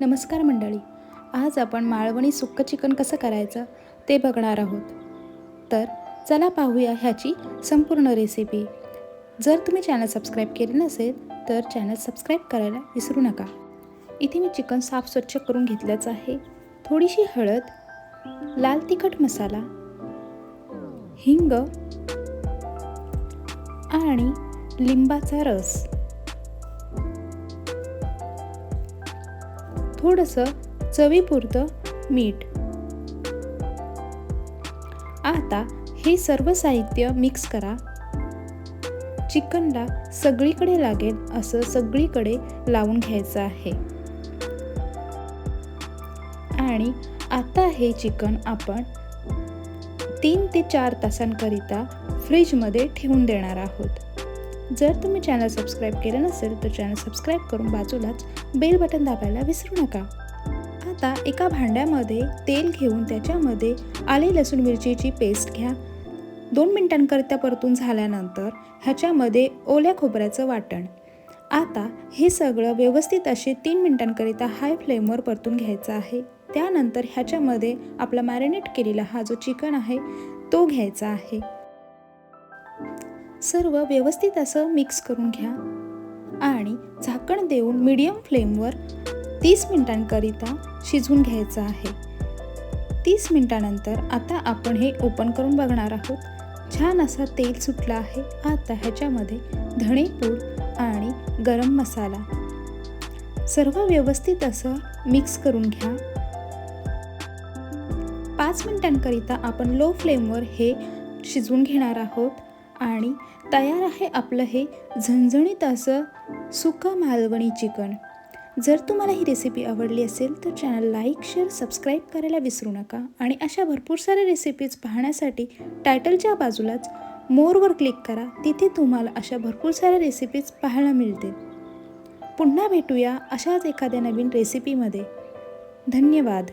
नमस्कार मंडळी. आज आपण माळवणी सुक्क चिकन कसं करायचं ते बघणार आहोत. तर चला पाहूया ह्याची संपूर्ण रेसिपी जर तुम्ही चॅनल सबस्क्राईब केले नसेल तर चॅनल सबस्क्राईब करायला विसरू नका. इथे मी चिकन साफ स्वच्छ करून घेतलंच आहे. थोडीशी हळद लाल तिखट मसाला हिंग आणि लिंबाचा रस. थोडंसं चवीपुरतं मीठ. आता हे सर्व साहित्य मिक्स करा. चिकनला सगळीकडे लागेल असं सगळीकडे लावून घ्यायचं आहे. आणि आता हे चिकन आपण तीन ते चार तासांकरिता फ्रीजमध्ये ठेवून देणार आहोत. जर तुम्ही चॅनल सबस्क्राईब केलं नसेल तर चॅनल सबस्क्राईब करून बाजूलाच बेल बटन दाबायला विसरू नका. आता एका भांड्यामध्ये तेल घेऊन त्याच्यामध्ये आले लसूण मिरचीची पेस्ट घ्या. दोन मिनिटांकरिता परतून झाल्यानंतर ह्याच्यामध्ये ओल्या खोबऱ्याचं वाटण. आता हे सगळं व्यवस्थित असे तीन मिनिटांकरिता हाय फ्लेमवर परतून घ्यायचं आहे. त्यानंतर ह्याच्यामध्ये आपला मॅरिनेट केलेला हा जो चिकन आहे तो घ्यायचा आहे. सर्व व्यवस्थित असं मिक्स करून घ्या. आणि झाकण देऊन मीडियम फ्लेमवर तीस मिनिटांकरिता शिजवून घ्यायचं आहे. तीस मिनिटानंतर आता आपण हे ओपन करून बघणार आहोत. छान असा तेल सुटला आहे. आता ह्याच्यामध्ये धणेपूड आणि गरम मसाला. सर्व व्यवस्थित असं मिक्स करून घ्या. पाच मिनिटांकरिता आपण लो फ्लेमवर हे शिजवून घेणार आहोत. आणि तयार आहे आपलं हे झणझणीत असं सुकं मालवणी चिकन. जर तुम्हाला ही रेसिपी आवडली असेल तर चॅनल लाईक शेअर सबस्क्राईब करायला विसरू नका आणि अशा भरपूर साऱ्या रेसिपीज पाहण्यासाठी टायटलच्या बाजूलाच मोरवर क्लिक करा. तिथे तुम्हाला अशा भरपूर साऱ्या रेसिपीज पाहायला मिळतील. पुन्हा भेटूया अशाच एखाद्या नवीन रेसिपीमध्ये धन्यवाद.